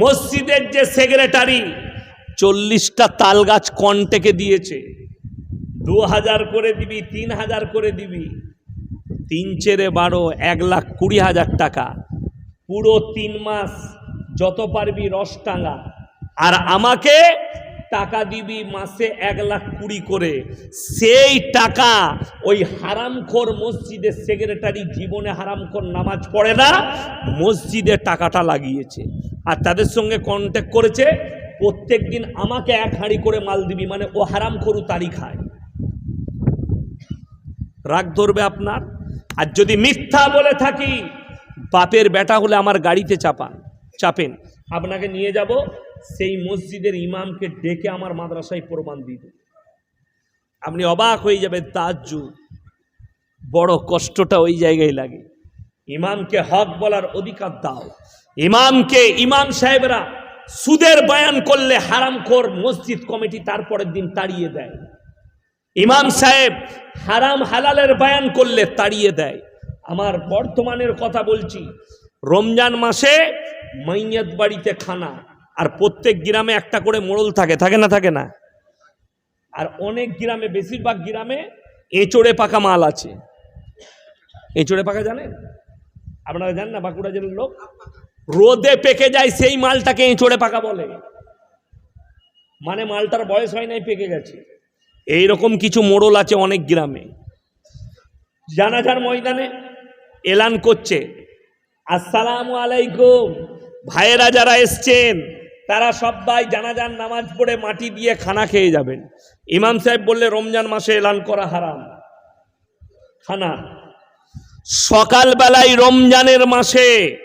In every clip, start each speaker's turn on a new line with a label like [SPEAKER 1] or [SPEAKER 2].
[SPEAKER 1] মসজিদের যে সেক্রেটারি চল্লিশটা তাল গাছ কন্টেকে দিয়েছে। দু হাজার করে দিবি, তিন হাজার করে দিবি। তিন চেরে বারো, এক লাখ কুড়ি হাজার টাকা। পুরো তিন মাস যত পারবি রস টাঙা। আর আমাকে টাকা দিবি, মাসে এক লাখ কুড়ি করে। সেই টাকা ওই হারামখোর মসজিদের সেক্রেটারি জীবনে হারামখোর নামাজ পড়ে না, মসজিদে টাকাটা লাগিয়েছে। আর তাদের সঙ্গে কন্ট্যাক্ট করেছে প্রত্যেক দিন আমাকে এক হাঁড়ি করে মাল দিবি মানে ও হারামখোরু তারি খায়। রাগ ধরবে আপনার? আর যদি মিথ্যা বলে থাকি, বাপের বেটা হলে আমার গাড়িতে চাপান চাপেন। আপনাকে নিয়ে যাব সেই মসজিদের ইমামকে ডেকে আমার মাদ্রাসায় প্রমাণ দিবে। আপনি অবাক হয়ে যাবেন তাজ্জু বড় কষ্টটা ওই জায়গায় লাগে। ইমামকে হক বলার অধিকার দাও। ইমামকে, ইমাম সাহেবরা সুদের বয়ান করলে হারামখোর মসজিদ কমিটি তারপরের দিন তাড়িয়ে দেয়। ইমাম সাহেব হারাম হালালের বয়ান করলে তাড়িয়ে দেয়। আমার বর্তমানের কথা বলছি, রমজান মাসে মাইয়াত বাড়িতে খানা আর প্রত্যেক গ্রামে একটা করে মোড়ল থাকে থাকে না থাকে না? আর অনেক গ্রামে, বেশিরভাগ গ্রামে এঁচড়ে পাকা মাল আছে। এঁচড়ে পাকা জানেন? আপনারা জানেন না বাঁকুড়া জেলার লোক? রোদে পেকে যায় সেই মালটাকে এঁচড়ে পাকা বলে। মানে মালটার বয়স হয় নাই, পেকে গেছে। এই রকম কিছু মোড়ল আছে অনেক গ্রামে। জানাজার ময়দানে এলান করছে। আসসালামু আলাইকুম। ভাইয়েরা যারা এসছেন তারা সবাই জানাজান নামাজ পড়ে মাটি দিয়ে খানা খেয়ে যাবেন। ইমাম সাহেব বললে, রমজান মাসে এলান করা হারাম। খানা। সকালবেলায় রমজানের মাসে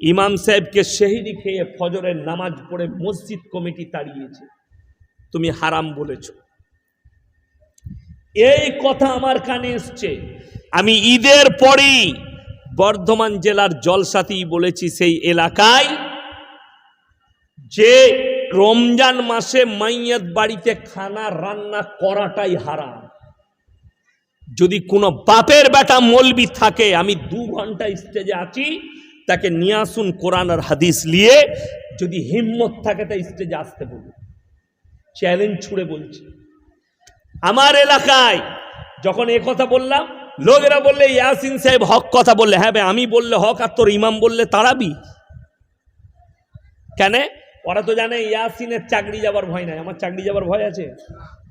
[SPEAKER 1] ইমাম সাহেবকে সেহিরি খেয়ে ফজরের নামাজ পড়ে মসজিদ কমিটি তাড়িয়েছে। তুমি হারাম বলেছ। এই কথা আমার কানে এসছে। আমি ঈদের পরই বর্ধমান জেলার জলসাতেই বলেছি, সেই এলাকায় যে রমজান মাসে মাইয়াত বাড়িতে খানা রান্না করাটাই হারাম। যদি কোনো বাপের বেটা মলবি থাকে, আমি দু ঘণ্টা স্টেজে আছি, তাকে নিয়ে আসুন কোরআন আর হাদিস নিয়ে যদি হিম্মত থাকে তা স্টেজে আসতে বলুন। চ্যালেঞ্জ ছুড়ে বলছি। আমার এলাকায় যখন এ কথা বললাম, লোকেরা বললে, ইয়াসিন সাহেব হক কথা বললে। হ্যাঁ ভাই আমি বললে হক, আর তোর ইমাম বললে তাড়াবি কেন? ওরা তো জানে ইয়াসিনের চাকরি যাবার ভয় নাই। আমার চাকরি যাবার ভয় আছে।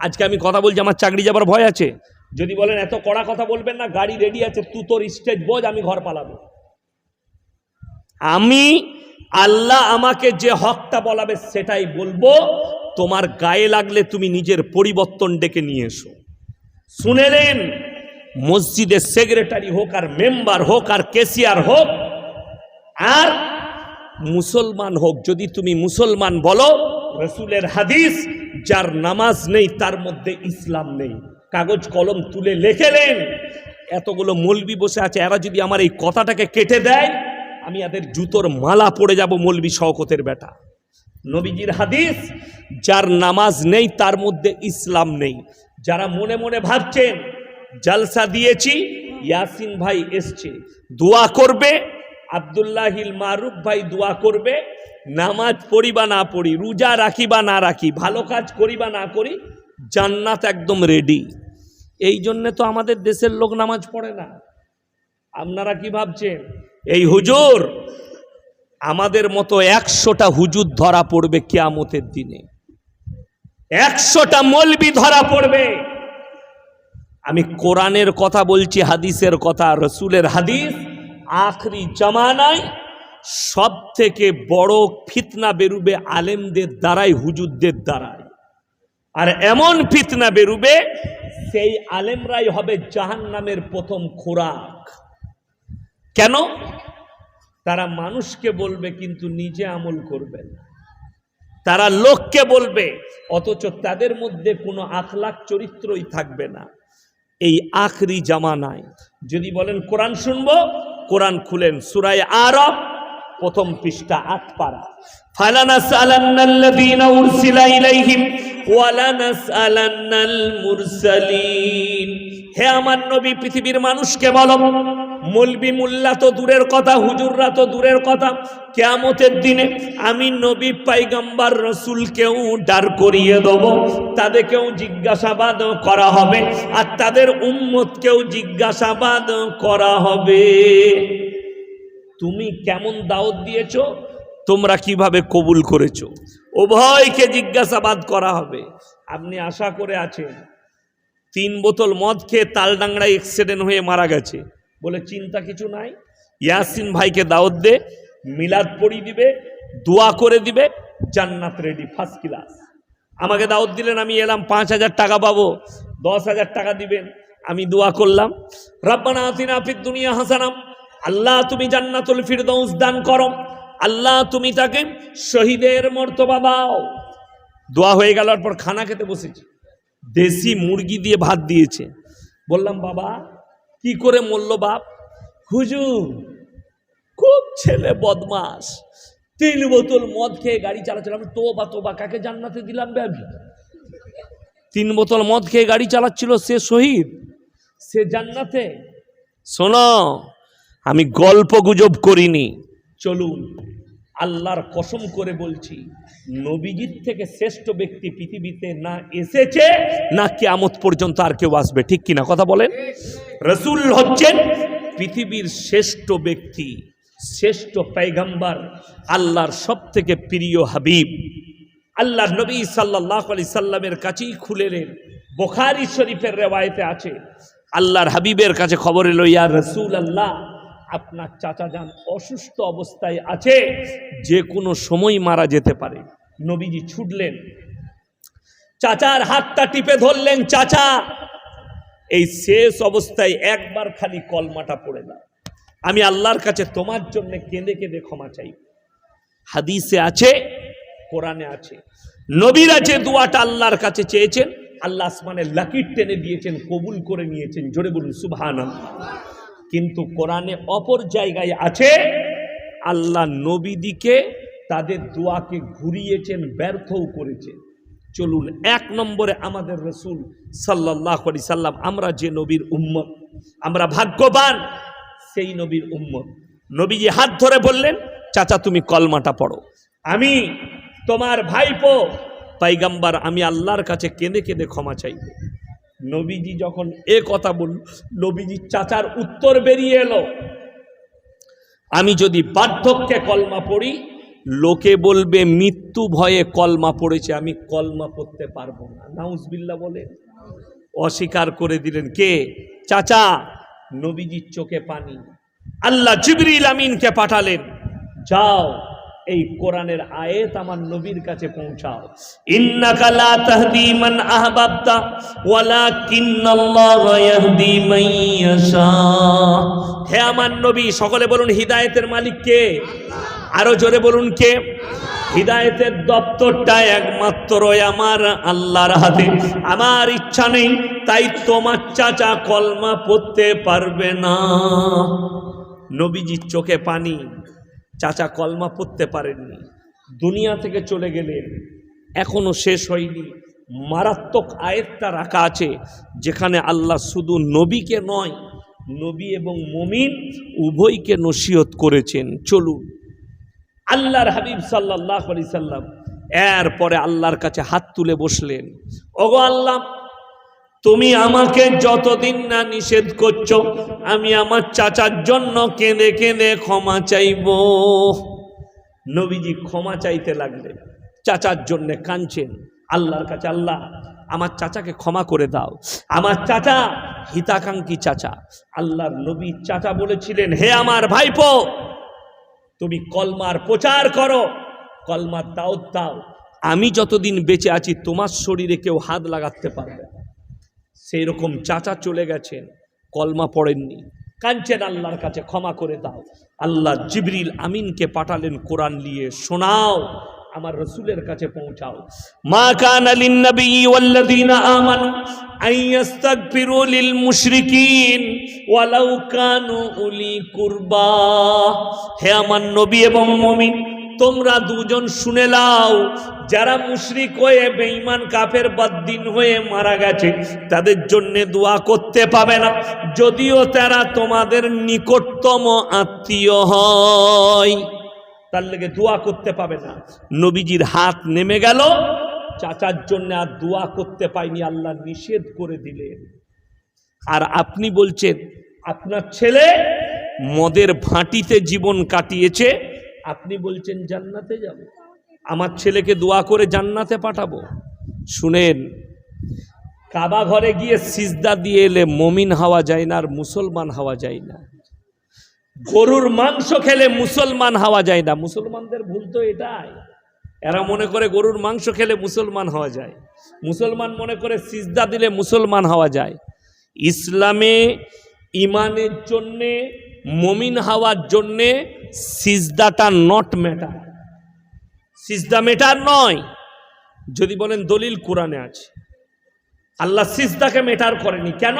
[SPEAKER 1] আজকে আমি কথা বলছি, আমার চাকরি যাবার ভয় আছে। যদি বলেন এত কড়া কথা বলবেন না, গাড়ি রেডি আছে, তুই তোর স্টেজ বোঝ, আমি ঘর পালাবো। আমি আল্লাহ আমাকে যে হকটা বলাবে সেটাই বলব, তোমার গায়ে লাগলে তুমি নিজের পরিবর্তন ডেকে নিয়ে এসো। শুনেলেন মসজিদের সেক্রেটারি হোক আর মেম্বার হোক আর কেসিয়ার হোক, আর মুসলমান হোক, যদি তুমি মুসলমান বলো, রসুলের হাদিস, যার নামাজ নেই, তার মধ্যে ইসলাম নেই। কাগজ, কলম তুলে লেখেলেন এতগুলো মলবি বসে আছে, এরা যদি আমার এই কথাটাকে কেটে দেয়, আমি এদের জুতোর মালা পড়ে যাব মলবি শওকতের বেটা। নবীজির হাদিস, যার নামাজ নেই, তার মধ্যে ইসলাম নেই। যারা মনে মনে ভাবছেন জালসা দিয়েছি, ইয়াসিন ভাই এসছে, দোয়া করবে আবদুল্লাহিল মারুফ ভাই দোয়া করবে, নামাজ পড়ি বা না পড়ি, রোজা রাখি বা না রাখি, ভালো কাজ করি বা না করি, জান্নাত একদম রেডি এই জন্যে তো আমাদের দেশের লোক নামাজ পড়ে না। আপনারা কি ভাবছেন? এই হুজুর, আমাদের মতো একশোটা হুজুর ধরা পড়বে কেয়ামতের দিনে। একশোটা মলবি ধরা পড়বে। আমি কোরআনের কথা বলছি, হাদিসের কথা, রসুলের হাদিস। আখরি জামানায় সব থেকে বড় ফিতনা বেরুবে আলেমদের দ্বারাই, হুজুরদের দ্বারাই। আর এমন ফিতনা বেরুবে, সেই আলেমরাই হবে জাহান নামের প্রথম খোরাক। কেন? তারা মানুষকে বলবে, কিন্তু নিজে আমল করবে না। তারা লোককে বলবে, অথচ তাদের মধ্যে কোনো আখলাখ চরিত্রই থাকবে না। এই আখরি জামানায়, যদি বলেন কোরআন শুনব কোরআন খুলেন সুরায় আরব প্রথম পৃষ্ঠা আট পারা। ফালানা সালান্নাল্লাযীনা উরসিলা ইলাইহিম হে আমার নবী, পৃথিবীর মানুষকে বলো, মলবি মোল্লা তো দূরের কথা, হুজুররা তো দূরের কথা। কেয়ামতের দিনে আমি নবী, পাইগাম্বার, রসুলকেও ডার করিয়ে দেব। তাদেরকেও জিজ্ঞাসাবাদ করা হবে আর তাদের উম্মতকেও জিজ্ঞাসাবাদ করা হবে। তুমি কেমন দাওয়াত দিয়েছ? তোমরা কীভাবে কবুল করেছ? উভয়কে জিজ্ঞাসাবাদ করা হবে। আপনি আশা করে আছেন, তিন বোতল মদ খেয়ে তালডাংরায় এক্সিডেন্ট হয়ে মারা গেছে বলে চিন্তা কিছু নাই? ইয়াসিন ভাইকে দাওয়াত দে, মিলাদ পড়ি দিবে, দোয়া করে দিবে, জান্নাত রেডি ফার্স্ট ক্লাস আমাকে দাওয়াত দিলেন, আমি এলাম, পাঁচ হাজার টাকা পাবো, দশ হাজার টাকা দিবেন, আমি দোয়া করলাম। রব্বানা আতিনা ফিদ দুনিয়া হাসানাম, আল্লাহ তুমি জান্নাতুল ফিরদৌস দান করো। আল্লাহ, তুমি তাকে শহীদের মর্তবা দাও। দোয়া হয়ে গেল পর খানা খেতে বসেছি। দেশি মুরগি দিয়ে ভাত দিয়েছে। বললাম, বাবা, কি করে মরল বাপ? হুজুর, খুব ছেলে বদমাস তিন বোতল মদ খেয়ে গাড়ি চালাচ্ছিলাম। তো বা তো বা কাকে জান্নাতে দিলাম বে আমি? তিন বোতল মদ খেয়ে গাড়ি চালাচ্ছিল সে শহীদ। সে জান্নাতে। শোনো, আমি গল্প গুজব করিনি। চলুন, আল্লাহর কসম করে বলছি, নবীজির থেকে শ্রেষ্ঠ ব্যক্তি পৃথিবীতে না এসেছে, না কেয়ামত পর্যন্ত আর কেউ আসবে। ঠিক কিনা কথা বলেন? রসুল হচ্ছেন পৃথিবীর শ্রেষ্ঠ ব্যক্তি, শ্রেষ্ঠ পাইগাম্বার, আল্লাহর সব থেকে প্রিয় হাবিব। আল্লাহ নবী সাল্লাহ আলি সাল্লামের কাছেই খুলেলেন বোখারি শরীফের রেওয়ায়তে আছে, আল্লাহর হাবিবের কাছে খবর এলো, ইয়া রসুল আল্লাহ আপনার চাচা যান অসুস্থ অবস্থায় আছে যে কোনো সময় মারা যেতে পারে। নবীজি ছুটলেন। চাচার হাতটা টিপে ধরলেন, চাচা, এই শেষ অবস্থায় একবার খালি কলমাটা পড়ে না। আমি আল্লাহর কাছে তোমার জন্য কেঁদে কেঁদে ক্ষমা চাই। হাদিসে আছে, কোরআনে আছে। নবীর আছে দুয়াটা আল্লাহর কাছে চেয়েছেন। আল্লাহ আসমানে লাকির টেনে দিয়েছেন, কবুল করে নিয়েছেন। জোরে বলুন সুবহান কিন্তু কোরআনে অপর জায়গায় আছে, আল্লাহ নবীদিকে তাদের দোয়াকে ঘুরিয়েছেন, ব্যর্থও করেছেন। চলুন, এক নম্বরে আমাদের রসুল সাল্লাহ সাল্লাম, আমরা যে নবীর উম্মত, আমরা ভাগ্যবান সেই নবীর উম্মত। নবীজি হাত ধরে বললেন, চাচা, তুমি কলমাটা পড়ো। আমি তোমার ভাইপো পাইগাম্বার আমি আল্লাহর কাছে কেঁদে কেঁদে ক্ষমা চাইব। নবীজি যখন এ কথা বলল নবীজি চাচার উত্তর বেরিয়ে এলো। আমি যদি বার্ধক্যে কলমা পড়ি, লোকে বলবে, মৃত্যু ভয়ে কলমা পড়েছে, আমি কলমা পড়তে পারব না। নাউজবিল্লা বলে। অস্বীকার করে দিলেন, কে? চাচা? নবীজির চোখে পানি। আল্লাহ জিবরিল আমিনকে পাঠালেন, যাও এই কোরআনের আয়েত আমার নবীর কাছে পৌঁছাও। ইন্নাকা তাহদি মান আহবাবতা, ওয়ালাকিন্নাল্লাহু ইয়াহদি মান ইয়াশা হে আমার নবী, সকলে বলুন, হিদায়েতের মালিক কে? আরও জোরে বলুন, কে? হিদায়েতের দপ্তরটা একমাত্র আমার আল্লাহর হাতে। আমার ইচ্ছা নেই, তাই তোমার চাচা কলমা পড়তে পারবে না। নবীজির চোখে পানি। চাচা কলমা পড়তে পারেননি। দুনিয়া থেকে চলে গেলেন। এখনও শেষ হয়নি। মারাত্মক আয়েতটা রাখা আছে, যেখানে আল্লাহ শুধু নবীকে নয়, নবী এবং মমিন উভয়কে নসিহত করেছেন। চলুন। আল্লাহর হাবিব সাল্লাহ আলি সাল্লাম এরপরে আল্লাহর কাছে হাত তুলে বসলেন। ওগো আল্লাহ তুমি আমাকে যতদিন না নিষেধ করছ, আমি আমার চাচার জন্য কেঁদে কেঁদে ক্ষমা চাইব। নবীজি ক্ষমা চাইতে লাগলে চাচার জন্য কাঁদছেন। আল্লাহর কাছে, আল্লাহ, আমার চাচাকে ক্ষমা করে দাও। আমার চাচা হিতাকাঙ্ক্ষী চাচা। আল্লাহর নবী চাচা বলেছিলেন, হে আমার ভাইপো, তুমি কলমার প্রচার করো, কলমার দাও দাও। আমি যতদিন বেঁচে আছি, তোমার শরীরে কেউ হাত লাগাতে পারবে সেই রকম চাচা চলে গেছেন, কলমা পড়েননি। কাঞ্চেন আল্লাহর কাছে, ক্ষমা করে দাও। আল্লাহ জিবরিল আমিনকে পাঠালেন কোরআন নিয়ে, শোনাও, আমার রসুলের কাছে পৌঁছাও। মা কান আলিন নবী ওয়াল্লাযীনা আমানু আন ইস্তাগফিরু লিল মুশরিকিন ওয়ালাউ কানু উলি কুরবা। হে আমার নবী এবং মুমিন তোমরা দুজন শুনে লাও যারা মুশরিক হয়ে বেঈমান কাফের বাদ্দিন হয়ে মারা গেছে, তাদের জন্য দোয়া করতে পাবে না। যদিও তারা তোমাদের নিকটতম আত্মীয় হয়, তার লেগে দোয়া করতে পাবে না। নবীজির হাত নেমে গেল, চাচার জন্য আর দোয়া করতে পাইনি, আল্লাহ নিষেধ করে দিলেন। আর আপনি বলছেন, আপনার ছেলে মদের ভাঁটিতে জীবন কাটিয়েছে আপনি বলছেন জান্নাতে যাব। আমার ছেলেকে দোয়া করে জান্নাতে পাঠাবো। শুনেন, কাবা ঘরে গিয়ে সিজদা দিয়ে এলে মমিন হওয়া যায় না আর মুসলমান হওয়া যায় না। গরুর মাংস খেলে মুসলমান হওয়া যায় না। মুসলমানদের ভুল তো এটাই। এরা মনে করে গরুর মাংস খেলে মুসলমান হওয়া যায়। মুসলমান মনে করে সিজদা দিলে মুসলমান হওয়া যায়। ইসলামে, ইমানের জন্যে মমিন হওয়ার জন্যে সিজদাটা নট ম্যাটার সিজদা মেটার নয়। যদি বলেন দলিল কোরআনে আছে। আল্লাহ সিজদাকে মেটার করেনি। কেন?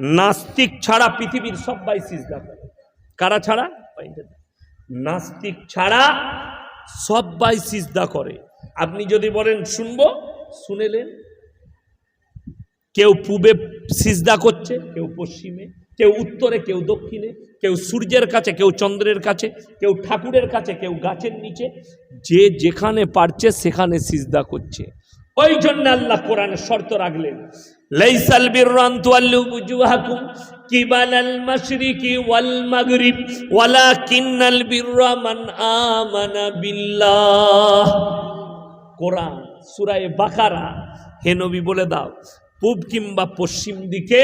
[SPEAKER 1] নাস্তিক ছাড়া পৃথিবীর সবাই সিজদা করে। কারা ছাড়া? নাস্তিক ছাড়া সবাই সিজদা করে। আপনি যদি বলেন, শুনব? শুনেলেন। কেউ পূবে সিজদা করছে, কেউ পশ্চিমে। কেউ উত্তরে, কেউ দক্ষিণে, কেউ সূর্যের কাছে, কেউ চন্দ্রের কাছে, কেউ ঠাকুরের কাছে, কেউ গাছের নিচে, যে যেখানে পারছে সেখানে সিজদা করছে। ওই জন্য আল্লাহ কোরআনে শর্ত রাখলেন, লাইসাল ওয়াল কোরআন বাকারা বলে দাও, পূব কিংবা পশ্চিম দিকে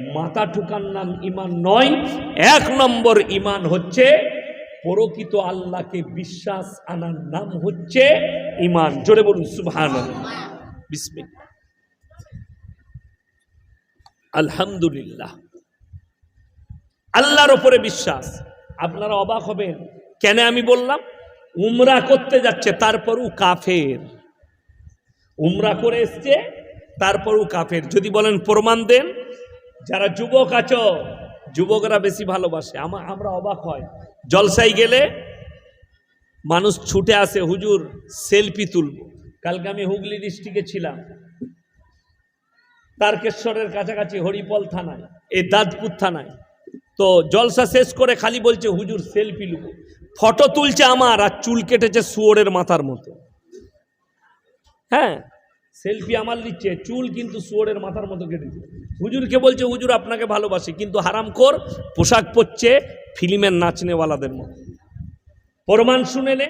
[SPEAKER 1] মাথা ঠুকার নাম ইমান নয়। এক নম্বর ইমান হচ্ছে, পরকিত আল্লাহকে বিশ্বাস আনার নাম হচ্ছে ইমান। জোরে বলুন বিসমিল্লাহ। আলহামদুলিল্লাহ। আল্লাহর ওপরে বিশ্বাস। আপনারা অবাক হবেন, কেন আমি বললাম? উমরা করতে যাচ্ছে, তারপরও কাফের। উমরা করে এসছে, তারপরও কাফের। যদি বলেন প্রমাণ দেন। যারা যুবক আছো, যুবকরা বেশি ভালোবাসে। আমা- আমরা অবাক হয়। জলসাই গেলে মানুষ ছুটে আসে, হুজুর, সেলফি তুলব। কালকে আমি হুগলি ডিস্ট্রিক্টে ছিলাম। তারকেশ্বরের কাছাকাছি হরিপল থানায় এই দাঁতপুর থানায়। তো জলসা শেষ করে খালি বলছে, হুজুর, সেলফি লুবো। ফটো তুলছে আমার আর চুল কেটেছে শুয়োরের মাথার মতো। হ্যাঁ সেলফি আমার নিচ্ছে, চুল কিন্তু শুয়োরের মাথার মতো কেটেছে। হুজুরকে বলছে, হুজুর, আপনাকে ভালোবাসি, কিন্তু হারামখোর পোশাক পরছে ফিল্মের নাচনেওয়ালাদের মতো। প্রমাণ শুনেলে